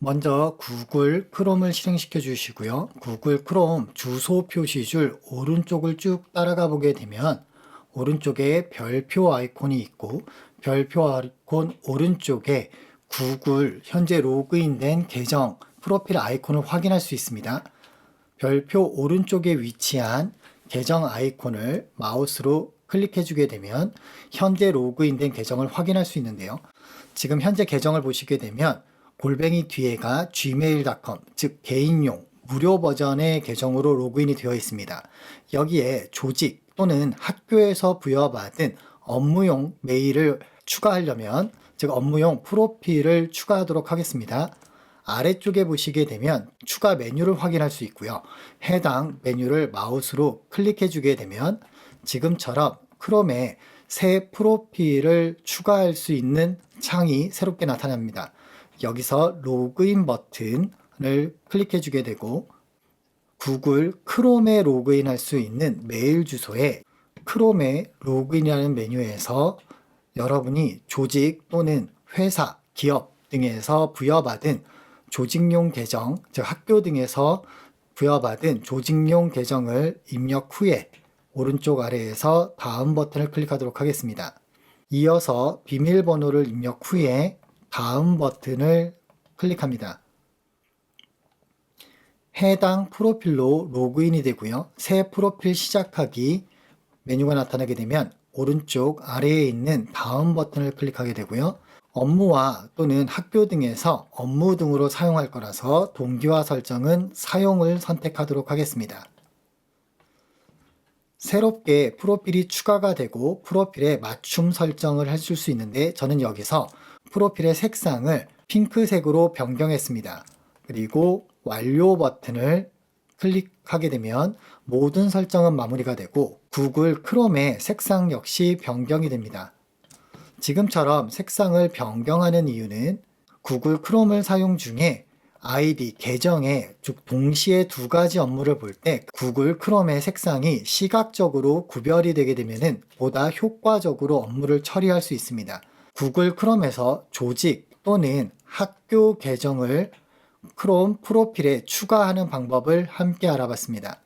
먼저 구글 크롬을 실행시켜 주시고요. 구글 크롬 주소 표시줄 오른쪽을 쭉 따라가 보게 되면 오른쪽에 별표 아이콘이 있고 별표 아이콘 오른쪽에 구글 현재 로그인된 계정 프로필 아이콘을 확인할 수 있습니다. 별표 오른쪽에 위치한 계정 아이콘을 마우스로 클릭해 주게 되면 현재 로그인된 계정을 확인할 수 있는데요. 지금 현재 계정을 보시게 되면 골뱅이 뒤에가 gmail.com 즉 개인용 무료 버전의 계정으로 로그인이 되어 있습니다. 여기에 조직 또는 학교에서 부여받은 업무용 메일을 추가하려면 즉 업무용 프로필을 추가하도록 하겠습니다. 아래쪽에 보시게 되면 추가 메뉴를 확인할 수 있고요. 해당 메뉴를 마우스로 클릭해 주게 되면 지금처럼 크롬에 새 프로필을 추가할 수 있는 창이 새롭게 나타납니다. 여기서 로그인 버튼을 클릭해 주게 되고 구글 크롬에 로그인할 수 있는 메일 주소에 크롬에 로그인이라는 메뉴에서 여러분이 조직 또는 회사, 기업 등에서 부여받은 조직용 계정, 즉 학교 등에서 부여받은 조직용 계정을 입력 후에 오른쪽 아래에서 다음 버튼을 클릭하도록 하겠습니다. 이어서 비밀번호를 입력 후에 다음 버튼을 클릭합니다. 해당 프로필로 로그인이 되고요. 새 프로필 시작하기 메뉴가 나타나게 되면 오른쪽 아래에 있는 다음 버튼을 클릭하게 되고요. 업무와 또는 학교 등에서 업무 등으로 사용할 거라서 동기화 설정은 사용을 선택하도록 하겠습니다. 새롭게 프로필이 추가가 되고 프로필에 맞춤 설정을 해줄 수 있는데 저는 여기서 프로필의 색상을 핑크색으로 변경했습니다. 그리고 완료 버튼을 클릭하게 되면 모든 설정은 마무리가 되고 구글 크롬의 색상 역시 변경이 됩니다. 지금처럼 색상을 변경하는 이유는 구글 크롬을 사용 중에 아이디 계정에 즉 동시에 두 가지 업무를 볼 때 구글 크롬의 색상이 시각적으로 구별이 되게 되면은 보다 효과적으로 업무를 처리할 수 있습니다. 구글 크롬에서 조직 또는 학교 계정을 크롬 프로필에 추가하는 방법을 함께 알아봤습니다.